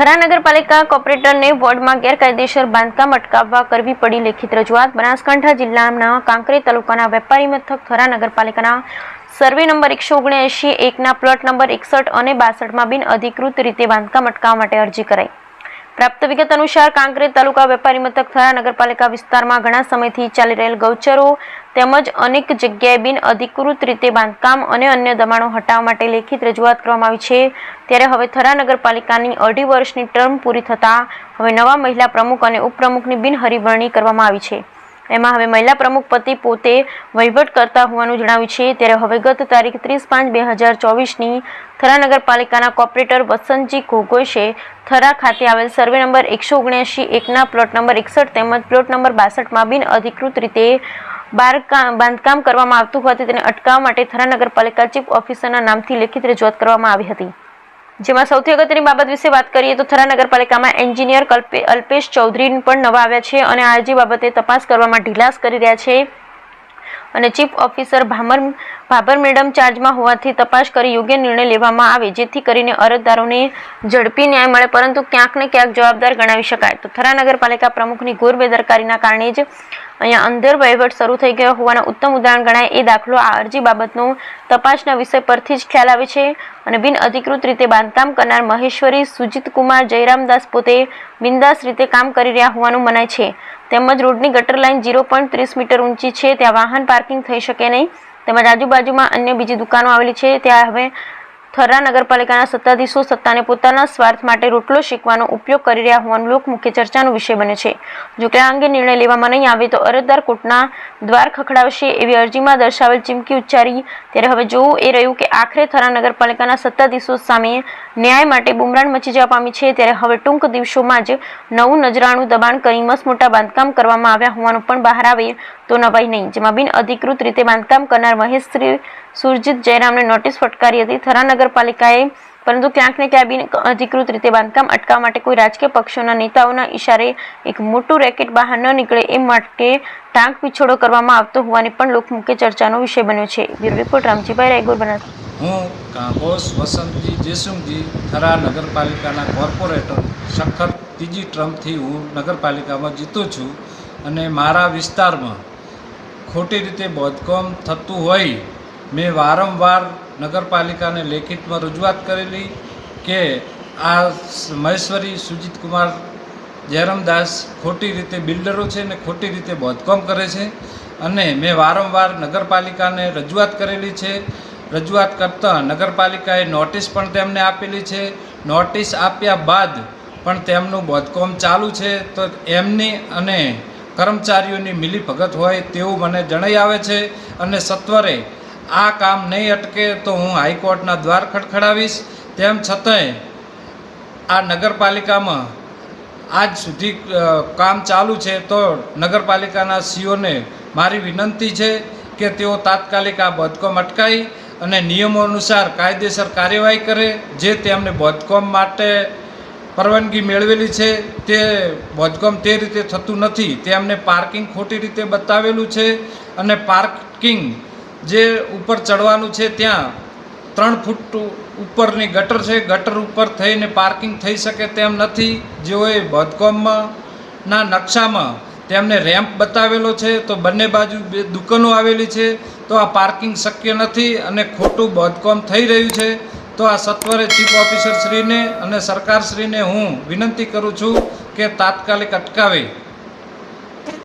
થરા નગરપાલિકા કોર્પોરેટરને વોર્ડમાં ગેરકાયદેસર બાંધકામ અટકાવવા કરવી પડી લેખિત રજૂઆત. બનાસકાંઠા જિલ્લાના કાંકરે તાલુકાના વેપારી મથક ખરા નગરપાલિકાના સર્વે નંબર એકસો ઓગણએંશી એકના પ્લોટ નંબર એકસઠ અને બાસઠમાં બિન અધિકૃત રીતે બાંધકામ અટકાવવા માટે અરજી કરાઈ. પ્રાપ્ત વિગત અનુસાર કાંકરેજ તાલુકા વેપારી મથક થરા નગરપાલિકા વિસ્તારમાં ઘણા સમયથી ચાલી રહેલ ગૌચરો તેમજ અનેક જગ્યાએ બિન અધિકૃત રીતે બાંધકામ અને અન્ય દબાણો હટાવવા માટે લેખિત રજૂઆત કરવામાં આવી છે. ત્યારે હવે થરા નગરપાલિકાની અઢી વર્ષની ટર્મ પૂરી થતાં હવે નવા મહિલા પ્રમુખ અને ઉપપ્રમુખની બિનહરીવરણી કરવામાં આવી છે. એમાં હવે મહિલા પ્રમુખ પતિ પોતે વહીવટ કરતા હોવાનું જણાવ્યું છે. ત્યારે હવે ગત તારીખ ત્રીસ પાંચ બે હજાર ચોવીસની થરા નગરપાલિકાના કોર્પોરેટર વસંતજી ઘોઘોશે થરા ખાતે આવેલ સર્વે નંબર એકસો ઓગણ્યાસી એકના પ્લોટ નંબર એકસઠ તેમજ પ્લોટ નંબર બાસઠમાં બિન અધિકૃત રીતે બાંધકામ કરવામાં આવતું હોવાથી તેને અટકાવવા માટે થરા નગરપાલિકા ચીફ ઓફિસરના નામથી લેખિત રજૂઆત કરવામાં આવી હતી. જેમાં સૌથી અગત્યની બાબત વિશે વાત કરીએ તો થરા નગરપાલિકામાં એન્જિનિયર અલ્પેશ ચૌધરી પણ નવા આવ્યા છે અને આ અરજી બાબતે તપાસ કરવામાં ઢીલાસ કરી રહ્યા છે. અને chief officer Bhamar Bhabhar madam ચાર્જમાં હોવાથી તપાસ કરી યોગ્ય નિર્ણય લેવામાં આવે, જેથી કરીને અરજદારોને ઝડપી ન્યાય મળે, પરંતુ ક્યાંક ને ક્યાંક જવાબદાર ગણાવી શકાય. તો થરા નગરપાલિકા પ્રમુખની ગોર બેદરકારીના કારણે જ અહીંયા અંદર વહીવટ શરૂ થઈ ગયો હોવાના ઉત્તમ ઉદાહરણ ગણાય એ દાખલો આ અરજી બાબતનો તપાસના વિષય પરથી જ ખ્યાલ આવે છે અને બિન અધિકૃત રીતે બાંધકામ કરનાર મહેશ્વરી સુજીત કુમાર જયરામદાસ પોતે બિંદાસ રીતે કામ કરી રહ્યા હોવાનું મનાય છે. તેમજ રોડની ગટર લાઇન ઝીરો પોઈન્ટ ત્રીસ મીટર ઊંચી છે. ત્યાં વાહન પાર્કિંગ થઈ શકે નહીં. તેમજ આજુબાજુમાં અન્ય બીજી દુકાનો આવેલી છે. ત્યાં હવે થરા નગરપાલિકાના સત્તાધીશો સત્તાને પોતાના સ્વાર્થ માટે રોટલો શીખવાનો ઉપયોગ કરી રહ્યા હોવાનું લોકમુખ્ય ચર્ચાનો વિષય બને છે. જો કે આ અંગે નિર્ણય લેવામાં નહીં આવે તો અરજદાર કોર્ટના દ્વાર ખખડાવશે એવી અરજીમાં દર્શાવેલ ચીમકી ઉચ્ચારી, ત્યારે હવે જોવું એ રહ્યું કે આખરે થરા નગરપાલિકાના સત્તાધીશો સામે ન્યાય માટે બુમરાણ મચી જવા પામી છે. ત્યારે હવે ટૂંક દિવસોમાં જ નવું નજરાણું દબાણ કરી મસમોટા બાંધકામ કરવામાં આવ્યા હોવાનું પણ બહાર આવે તો નવાઈ નહીં. જેમાં બિન અધિકૃત રીતે બાંધકામ કરનાર મહેશશ્રી સુરજીત જયરામને નોટિસ ફટકારી હતી. થરા નગરપાલિકાએ પરંતુ ક્યાંક ને ક્યાંક બિન અધિકૃત રીતે બાંધકામ અટકાવવા માટે કોઈ રાજકીય પક્ષોના નેતાઓના ઇશારે એક મોટું રેકેટ બહાર ન નીકળે એ માટે ટાંક પીછોડો કરવામાં આવતો હોવાની પણ લોકમુખ્ય ચર્ચાનો વિષય બન્યો છે. Bureau report, Ramjibhai Raygor Banas. હું કાંકોસ વસંતજી, જેસુમજી, થરા નગરપાલિકાના કોર્પોરેટર, સખત ત્રીજી ટ્રમ્પથી હું નગરપાલિકામાં જીતું છું અને મારા વિસ્તારમાં ખોટી રીતે બોધકોમ થતું હોય, મેં વારંવાર નગરપાલિકાને લેખિતમાં રજૂઆત કરેલી કે આ મહેશ્વરી સુજીત કુમાર જયરામદાસ ખોટી રીતે બિલ્ડરો છે ને ખોટી રીતે બાંધકામ કરે છે અને મેં વારંવાર નગરપાલિકાને રજૂઆત કરેલી છે. રજૂઆત કરતાં નગરપાલિકાએ નોટિસ પણ તેમને આપેલી છે. નોટિસ આપ્યા બાદ પણ તેમનું બાંધકામ ચાલુ છે તો એમની અને કર્મચારીઓની મિલીભગત હોય તેવું મને જણાઈ આવે છે અને સત્વરે આ કામ નહીં અટકે તો હું હાઈકોર્ટના દ્વાર ખડખડાવીશ. તેમ છતાંય આ નગરપાલિકામાં આજ સુધી કામ ચાલુ છે તો નગરપાલિકાના સીઓને મારી વિનંતી છે કે તેઓ તાત્કાલિક આ બધકોમ અટકાવી અને નિયમો અનુસાર કાયદેસર કાર્યવાહી કરે જે તેમને બધકોમ માટે પરવાનગી મેળવેલી છે. તે બાંધકામ તે રીતે થતું નથી. તેમને પાર્કિંગ ખોટી રીતે બતાવેલું છે અને પાર્કિંગ જે ઉપર ચડવાનું છે ત્યાં ત્રણ ફૂટ ઉપરની ગટર છે. ગટર ઉપર થઈને પાર્કિંગ થઈ શકે તેમ નથી. જેઓએ બાંધકામમાં ના નકશામાં તેમને રેમ્પ બતાવેલો છે, તો બંને બાજુ બે દુકાનો આવેલી છે, તો આ પાર્કિંગ શક્ય નથી અને ખોટું બાંધકામ થઈ રહ્યું છે. તો આ સત્વરે ચીફ ઓફિસર શ્રીને અને સરકારશ્રીને હું વિનંતી કરું છું કે તાત્કાલિક અટકાવે.